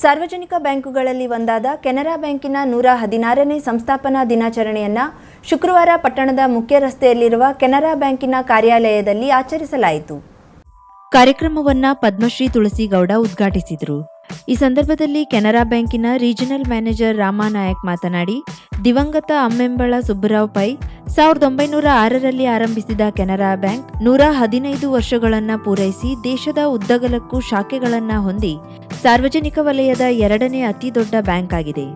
ಸಾರ್ವಜನಿಕ ಬ್ಯಾಂಕುಗಳಲ್ಲಿ ಒಂದಾದ ಕೆನರಾ ಬ್ಯಾಂಕಿನ ನೂರ ಹದಿನಾರನೇ ಸಂಸ್ಥಾಪನಾ ದಿನಾಚರಣೆಯನ್ನು ಶುಕ್ರವಾರ ಪಟ್ಟಣದ ಮುಖ್ಯ ರಸ್ತೆಯಲ್ಲಿರುವ ಕೆನರಾ ಬ್ಯಾಂಕಿನ ಕಾರ್ಯಾಲಯದಲ್ಲಿ ಆಚರಿಸಲಾಯಿತು. ಕಾರ್ಯಕ್ರಮವನ್ನ ಪದ್ಮಶ್ರೀ ತುಳಸಿಗೌಡ ಉದ್ಘಾಟಿಸಿದರು. ಈ ಸಂದರ್ಭದಲ್ಲಿ ಕೆನರಾ ಬ್ಯಾಂಕಿನ ರೀಜನಲ್ ಮ್ಯಾನೇಜರ್ ರಾಮಾನಾಯಕ್ ಮಾತನಾಡಿ, ದಿವಂಗತ ಅಮ್ಮೆಂಬಳ ಸುಬ್ಬರಾವ್ ಪೈ ಸಾವಿರದ ಒಂಬೈನೂರ ಆರರಲ್ಲಿ ಆರಂಭಿಸಿದ ಕೆನರಾ ಬ್ಯಾಂಕ್ ನೂರ ಹದಿನೈದು ವರ್ಷಗಳನ್ನು ಪೂರೈಸಿ ದೇಶದ ಉದ್ದಗಲಕ್ಕೂ ಶಾಖೆಗಳನ್ನು ಹೊಂದಿ ಸಾರ್ವಜನಿಕ ವಲಯದ ಎರಡನೇ ಅತಿ ದೊಡ್ಡ ಬ್ಯಾಂಕ್ ಆಗಿದೆ.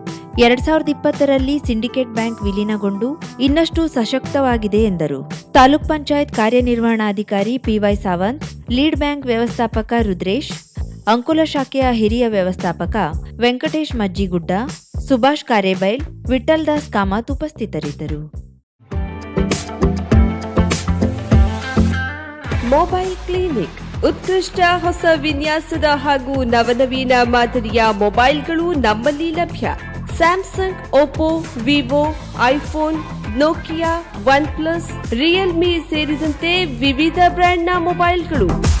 ಎರಡ್ ಸಾವಿರದ ಇಪ್ಪತ್ತರಲ್ಲಿ ಸಿಂಡಿಕೇಟ್ ಬ್ಯಾಂಕ್ ವಿಲೀನಗೊಂಡು ಇನ್ನಷ್ಟು ಸಶಕ್ತವಾಗಿದೆ ಎಂದರು. ತಾಲೂಕ್ ಪಂಚಾಯತ್ ಕಾರ್ಯನಿರ್ವಹಣಾಧಿಕಾರಿ ಪಿವೈ ಸಾವಂತ್, ಲೀಡ್ ಬ್ಯಾಂಕ್ ವ್ಯವಸ್ಥಾಪಕ ರುದ್ರೇಶ್, ಅಂಕುಲ ಶಾಖೆಯ ಹಿರಿಯ ವ್ಯವಸ್ಥಾಪಕ ವೆಂಕಟೇಶ್ ಮಜ್ಜಿಗುಡ್ಡ, ಸುಭಾಷ್ ಕಾರೇಬೈಲ್ ವಿಠಲ್ ದಾಸ್ ಕಾಮತ್ ಉಪಸ್ಥಿತರಿದ್ದರು. ಮೊಬೈಲ್ ಕ್ಲಿನಿಕ್ ಉತ್ಕೃಷ್ಟ ಹೊಸ ವಿನ್ಯಾಸದ ಹಾಗೂ ನವನವೀನ ಮಾದರಿಯ ಮೊಬೈಲ್ಗಳು ನಮ್ಮಲ್ಲಿ ಲಭ್ಯ. Samsung, Oppo, Vivo, iPhone, Nokia one plus Realme ಸೇರಿದಂತೆ ವಿವಿಧ ಬ್ರ್ಯಾಂಡ್ನ ಮೊಬೈಲ್ಗಳು.